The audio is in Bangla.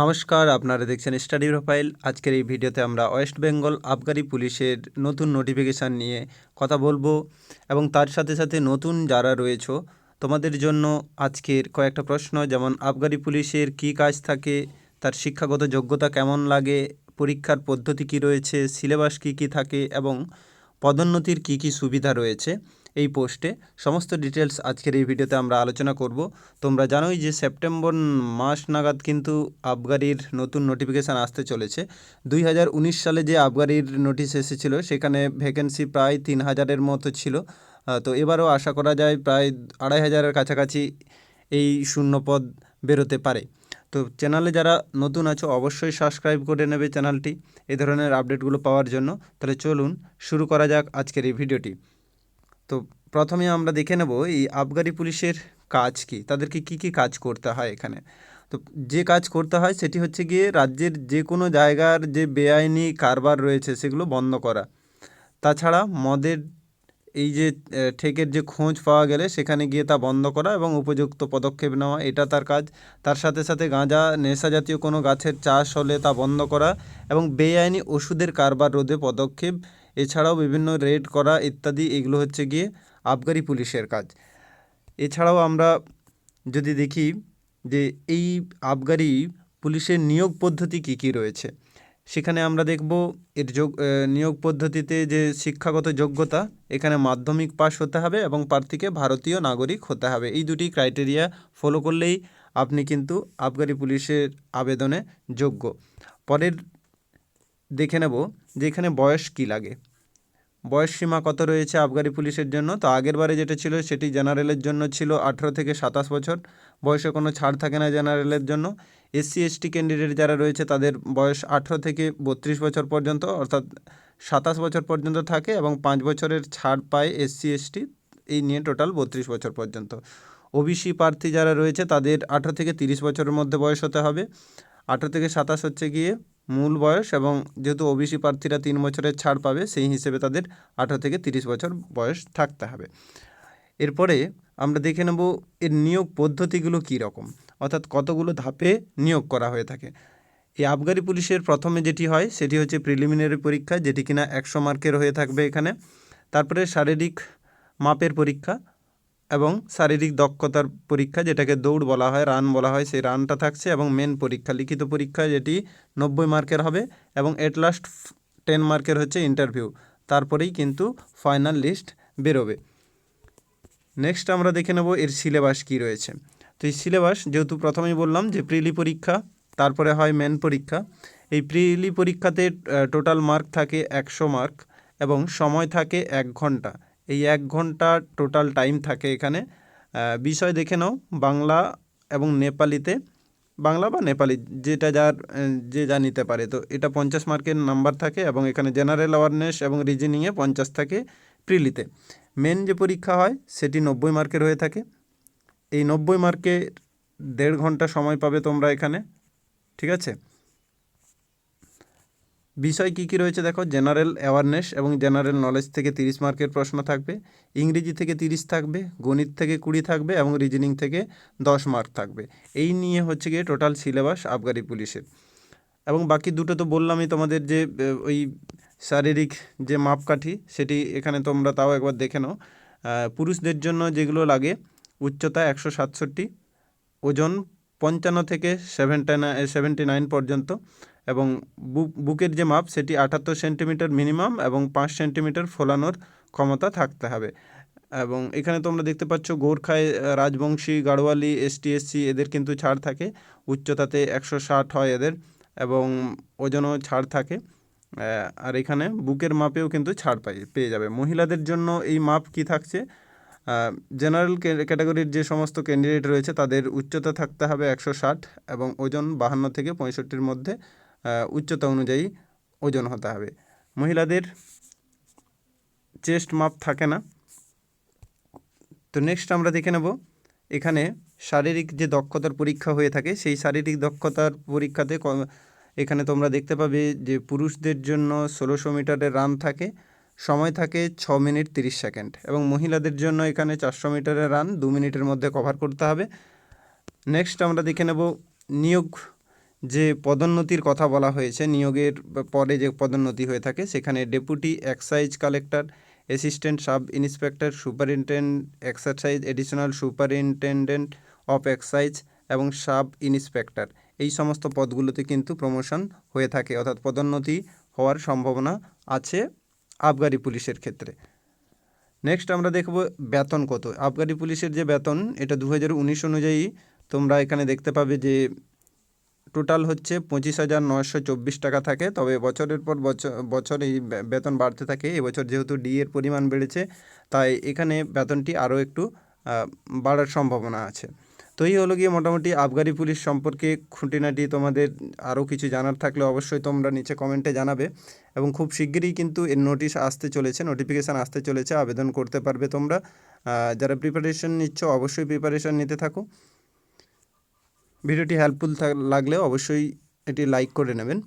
নমস্কার, আপনারা দেখছেন স্টাডি প্রোফাইল। আজকের এই ভিডিওতে আমরা ওয়েস্ট বেঙ্গল আবগারি পুলিশের নতুন নোটিফিকেশান নিয়ে কথা বলব এবং তার সাথে সাথে নতুন যারা রয়েছো, তোমাদের জন্য আজকের কয়েকটা প্রশ্ন। যেমন, আবগারি পুলিশের কী কাজ থাকে, তার শিক্ষাগত যোগ্যতা কেমন লাগে, পরীক্ষার পদ্ধতি কী রয়েছে, সিলেবাস কী কী থাকে এবং পদোন্নতির কী কী সুবিধা রয়েছে। এই পোস্টে। সমস্ত ডিটেলস আজকের এই ভিডিওতে আমরা আলোচনা করব। তোমরা জানোই যে সেপ্টেম্বর মাস নাগাদ কিন্তু আবগারির নতুন নোটিফিকেশান আসতে চলেছে। দুই হাজার উনিশ সালে যে আবগারির নোটিশ এসেছিল, সেখানে ভ্যাকেন্সি প্রায় তিন হাজারের মতো ছিল। তো এবারও আশা করা যায় প্রায় আড়াই হাজারের কাছাকাছি এই শূন্যপদ বেরোতে পারে। তো চ্যানেলে যারা নতুন আছো, অবশ্যই সাবস্ক্রাইব করে নেবে চ্যানেলটি এই ধরনের আপডেটগুলো পাওয়ার জন্য। তাহলে চলুন, শুরু করা যাক আজকের এই ভিডিওটি তো প্রথমে আমরা দেখে নেব এই আবগারি পুলিশের কাজ কি, তাদেরকে কি কি কাজ করতে হয় এখানে। তো যে কাজ করতে হয় সেটি হচ্ছে গিয়ে রাজ্যের যে কোনো জায়গার যে বেআইনি কারবার রয়েছে সেগুলো বন্ধ করা। তাছাড়া মদের এই যে ঠেকের যে খোঁজ পাওয়া গেলে সেখানে গিয়ে তা বন্ধ করা এবং উপযুক্ত পদক্ষেপ নেওয়া, এটা তার কাজ। তার সাথে সাথে গাঁজা, নেশা জাতীয় কোনো গাছের চাষ হলে তা বন্ধ করা এবং বেআইনি ওষুধের কারবার রোধে পদক্ষেপ এছাড়াও বিভিন্ন রেড করা ইত্যাদি, এগুলো হচ্ছে গিয়ে আবগারি পুলিশের কাজ। এছাড়াও আমরা যদি দেখি যে এই আবগারি পুলিশের নিয়োগ পদ্ধতি কী কী রয়েছে, সেখানে আমরা দেখব এর যোগ নিয়োগ পদ্ধতিতে যে শিক্ষাগত যোগ্যতা, এখানে মাধ্যমিক পাশ হতে হবে এবং প্রার্থীকে ভারতীয় নাগরিক হতে হবে। এই দুটি ক্রাইটেরিয়া ফলো করলেই আপনি কিন্তু আবগারি পুলিশের আবেদনে যোগ্য। পরের দেখে নেব যে এখানে বয়স কী লাগে। বয়স সীমা কত রয়েছে আবগারি পুলিশের জন্য? তো আগের বারে যেটা ছিল সেটি জেনারেলের জন্য ছিল আঠেরো থেকে সাতাশ বছর। বয়সে কোনো ছাড় থাকে না জেনারেলের জন্য। এসসি, এসটি ক্যান্ডিডেট যারা রয়েছে তাদের বয়স আঠেরো থেকে বত্রিশ বছর পর্যন্ত, অর্থাৎ সাতাশ বছর পর্যন্ত থাকে এবং পাঁচ বছরের ছাড় পায় এসসি, এসটি। এই নিয়ে টোটাল বত্রিশ বছর পর্যন্ত। ওবিসি প্রার্থী যারা রয়েছে তাদের আঠেরো থেকে তিরিশ বছরের মধ্যে বয়স হতে হবে। আঠেরো থেকে সাতাশ হচ্ছে গিয়ে মূল বয়স এবং যেহেতু ওবিসি প্রার্থীরা তিন বছরের ছাড় পাবে, সেই হিসেবে তাদের আঠেরো থেকে তিরিশ বছর বয়স থাকতে হবে। এরপরে আমরা দেখে নেব এর নিয়োগ পদ্ধতিগুলো কী রকম। অর্থাৎ কতগুলো ধাপে নিয়োগ করা হয়ে থাকে। এই আবগারি পুলিশের প্রথমে যেটি হয়, সেটি হচ্ছে প্রিলিমিনারি পরীক্ষা, যেটি কিনা একশো মার্কের হয়ে থাকবে এখানে। তারপরে শারীরিক মাপের পরীক্ষা এবং শারীরিক দক্ষতার পরীক্ষা, যেটাকে দৌড় বলা হয়, রান বলা হয়, সেই রানটা থাকছে এবং মেন পরীক্ষা, লিখিত পরীক্ষা যেটি নব্বই মার্কের হবে এবং এট লাস্ট টেন মার্কের হচ্ছে ইন্টারভিউ তারপরেই কিন্তু ফাইনাল লিস্ট বেরোবে। নেক্সট আমরা দেখে নেব এর সিলেবাস কী রয়েছে। তো এই সিলেবাস যেহেতু প্রথমেই বললাম যে প্রিলি পরীক্ষা, তারপরে হয় মেন পরীক্ষা। এই প্রিলি পরীক্ষাতে টোটাল মার্ক থাকে একশো মার্ক এবং সময় থাকে এক ঘণ্টা। এই এক ঘণ্টা টোটাল টাইম থাকে এখানে। বিষয় দেখে নাও, বাংলা এবং নেপালিতে, বাংলা বা নেপালি, যেটা যার যে যা নিতে পারে। তো এটা পঞ্চাশ মার্কের নাম্বার থাকে এবং এখানে জেনারেল অ্যাওয়ারনেস এবং রিজনিংয়ে পঞ্চাশ থাকে প্রিলিতে মেন যে পরীক্ষা হয়, সেটি নব্বই মার্কের হয়ে থাকে। এই নব্বই মার্কে দেড় ঘণ্টা সময় পাবে তোমরা এখানে, ঠিক আছে? বিষয় কী কী রয়েছে দেখো? জেনারেল অ্যাওয়ারনেস এবং জেনারেল নলেজ থেকে তিরিশ মার্কের প্রশ্ন থাকবে, ইংরেজি থেকে তিরিশ থাকবে, গণিত থেকে কুড়ি থাকবে এবং রিজনিং থেকে দশ মার্ক থাকবে। এই নিয়ে হচ্ছে গিয়ে টোটাল সিলেবাস আবগারি পুলিশের। এবং বাকি দুটো তো বললামই তোমাদের যে ওই শারীরিক যে মাপকাঠি, সেটি এখানে তোমরা তাও একবার দেখে নাও। পুরুষদের জন্য যেগুলো লাগে, উচ্চতা একশো সাতষট্টি, ওজন পঞ্চান্ন থেকে সেভেন্টি সেভেন্টি নাইন পর্যন্ত এবং বুক বুকের যে মাপ সেটি আটাত্তর সেন্টিমিটার মিনিমাম এবং পাঁচ সেন্টিমিটার ফোলানোর ক্ষমতা থাকতে হবে। এবং এখানে তোমরা দেখতে পাচ্ছ গোর্খায় রাজবংশী, গাড়োয়ালি এসটি এসসি এদের কিন্তু ছাড় থাকে। উচ্চতাতে একশো ষাট হয় এদের এবং ওজনও ছাড় থাকে। আর এখানে বুকের মাপেও কিন্তু ছাড় পাই, পেয়ে যাবে। মহিলাদের জন্য এই মাপ কি থাকছে? জেনারেল ক্যাটাগরির যে সমস্ত ক্যান্ডিডেট রয়েছে, তাদের উচ্চতা থাকতে হবে একশো ষাট এবং ওজন বাহান্ন থেকে পঁয়ষট্টির মধ্যে উচ্চতা অনুযায়ী ওজন হতে হবে। মহিলাদের চেস্ট মাপ থাকে না। তো নেক্সট আমরা দেখে নেব, এখানে শারীরিক যে দক্ষতার পরীক্ষা হয়ে থাকে, সেই শারীরিক দক্ষতার পরীক্ষাতে এখানে তোমরা দেখতে পাবে যে পুরুষদের জন্য ষোলোশো মিটারের রান থাকে সময় থাকে ছ মিনিট তিরিশ সেকেন্ড এবং মহিলাদের জন্য এখানে চারশো মিটারের রান দু মিনিটের মধ্যে কভার করতে হবে। নেক্সট আমরা দেখে নেব নিয়োগ যে পদোন্নতির কথা বলা হয়েছে। নিয়োগের পরে যে পদোন্নতি হয়ে থাকে সেখানে deputy excise collector assistant sub inspector superintend exercise additional superintendent of excise এবং সাব ইন্সপেক্টর এই সমস্ত পদগুলোতে কিন্তু প্রমোশন হয়ে থাকে। অর্থাৎ পদোন্নতি হওয়ার সম্ভাবনা আছে। আবগারি পুলিশের ক্ষেত্রে। নেক্সট আমরা দেখব বেতন কত। আবগারি পুলিশের যে বেতন, এটা দু হাজার উনিশ অনুযায়ী তোমরা এখানে দেখতে পাবে যে টোটাল হচ্ছে পঁচিশ হাজার নয়শো চব্বিশ টাকা থাকে। তবে বছরের পর বছর বছর এই বেতন বাড়তে থাকে। এবছর যেহেতু ডি এর পরিমাণ বেড়েছে, তাই এখানে বেতনটি আরও একটু বাড়ার সম্ভাবনা আছে। তো এই হলো গিয়ে মোটামুটি আবগারি পুলিশ সম্পর্কে খুঁটিনাটি তোমাদের আরও কিছু জানার থাকলে অবশ্যই তোমরা নিচে কমেন্টে জানাবে। এবং খুব শিগগিরই কিন্তু এর নোটিশ আসতে চলেছে নোটিফিকেশান আসতে চলেছে, আবেদন করতে পারবে তোমরা। যারা প্রিপারেশন নিচ্ছ অবশ্যই প্রিপারেশান নিতে থাকো। ভিডিওটি হেল্পফুল লাগলে অবশ্যই এটি লাইক করে নেবেন।